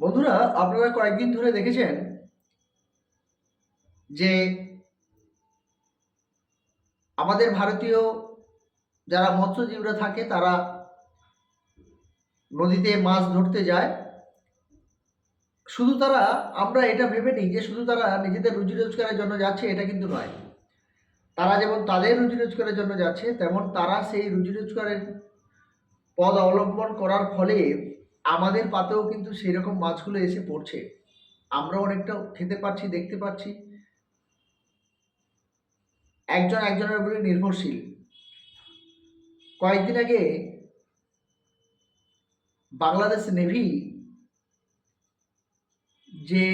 বন্ধুরা, আপনারা কয়েকদিন ধরে দেখেছেন যে আমাদের ভারতীয় যারা মৎস্যজীবীরা থাকে, তারা নদীতে মাছ ধরতে যায়। শুধু তারা, আমরা এটা ভেবে নিই যে শুধু তারা নিজেদের রুজি রোজগারের জন্য যাচ্ছে, এটা কিন্তু নয়। তারা যেমন তাদের রুজি রোজগারের জন্য যাচ্ছে, তেমন তারা সেই রুজি রোজগারের পদ অবলম্বন করার ফলে আমাদের পাতেও কিন্তু সেই রকম মাছগুলো এসে পড়ছে। আমরা অনেকটা খেতে পাচ্ছি, দেখতে পাচ্ছি। একজন একজনের উপরে নির্ভরশীল। কয়েকদিন আগে বাংলাদেশ নেভি যে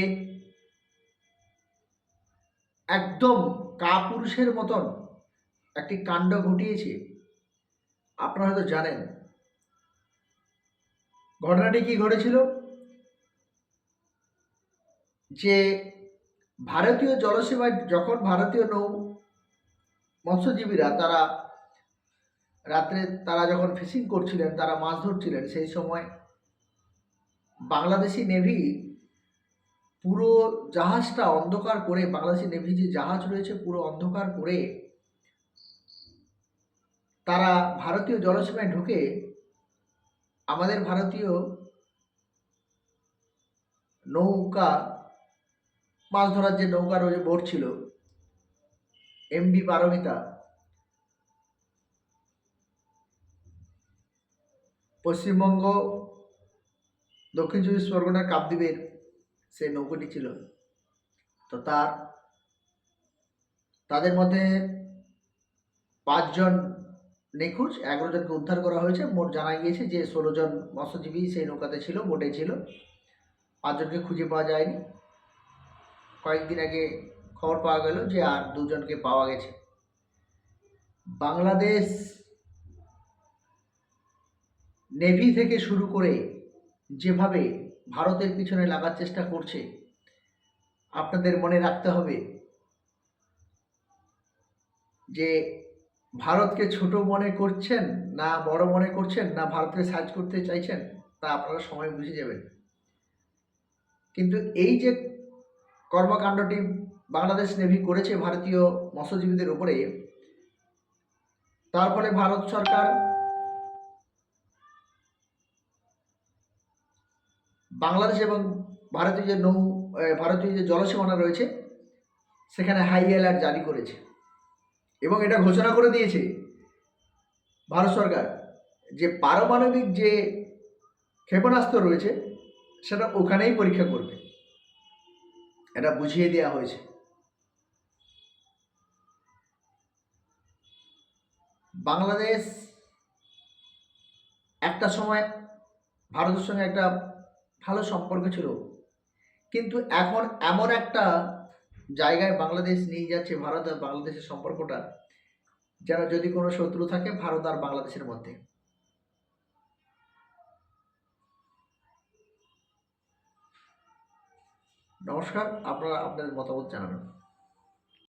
একদম কাপুরুষের মতন একটি কাণ্ড ঘটিয়েছে, আপনারা হয়তো জানেন। ঘটনাটি কি ঘটেছিল? যে ভারতীয় জলসীমায় যখন ভারতীয় নৌ মৎস্যজীবীরা তারা রাত্রে তারা যখন ফিশিং করছিলেন, তারা মাছ ধরছিলেন, সেই সময় বাংলাদেশি নেভি পুরো জাহাজটা অন্ধকার করে, বাংলাদেশি নেভি যে জাহাজ রয়েছে পুরো অন্ধকার করে, তারা ভারতীয় জলসীমায় ঢুকে আমাদের ভারতীয় নৌকা, মাছ ধরার যে নৌকা রয়েছে বোট ছিল এমবি পারমিতা, পশ্চিমবঙ্গ, দক্ষিণ চব্বিশ পরগনার কাকদ্বীপের সে নৌকাটি ছিল। তো তার, তাদের মধ্যে পাঁচজন নিখোঁজ এগারো জনকে উদ্ধার করা হয়েছে। মোট জানা গিয়েছে যে ষোলো জন মৎস্যজীবী সেই নৌকাতে ছিল, বোটে ছিল। পাঁচজনকে খুঁজে পাওয়া যায়নি। কয়েকদিন আগে খবর পাওয়া গেল যে আর দুজনকে পাওয়া গেছে। বাংলাদেশ নেভি থেকে শুরু করে যেভাবে ভারতের পিছনে লাগার চেষ্টা করছে, আপনাদের মনে রাখতে হবে যে ভারতকে ছোট মনে করছেন না বড় মনে করছেন না ভারতকে সার্চ করতে চাইছেন? তা আপনারা সময় বুঝে যাবেন। কিন্তু এই যে কর্মকাণ্ডটি বাংলাদেশ নেভি করেছে ভারতীয় মৎস্যজীবীদের উপরে, তার ফলে ভারত সরকার বাংলাদেশ এবং ভারতীয় যে নৌ ভারতীয় যে জলসীমানা রয়েছে, সেখানে হাই অ্যালার্ট জারি করেছে। এবং এটা ঘোষণা করে দিয়েছে ভারত সরকার যে পারমাণবিক যে ক্ষেপণাস্ত্র রয়েছে, সেটা ওখানেই পরীক্ষা করবে। এটা বুঝিয়ে দেওয়া হয়েছে। বাংলাদেশ একটা সময় ভারতের সঙ্গে একটা ভালো সম্পর্ক ছিল, কিন্তু এখন এমন একটা জায়গায় বাংলাদেশ নিয়ে যাচ্ছে ভারত আর বাংলাদেশের সম্পর্কটা যারা যদি কোনো শত্রু থাকে ভারত আর বাংলাদেশের মধ্যে। নমস্কার, আপনারা আপনাদের মতামত জানাবেন।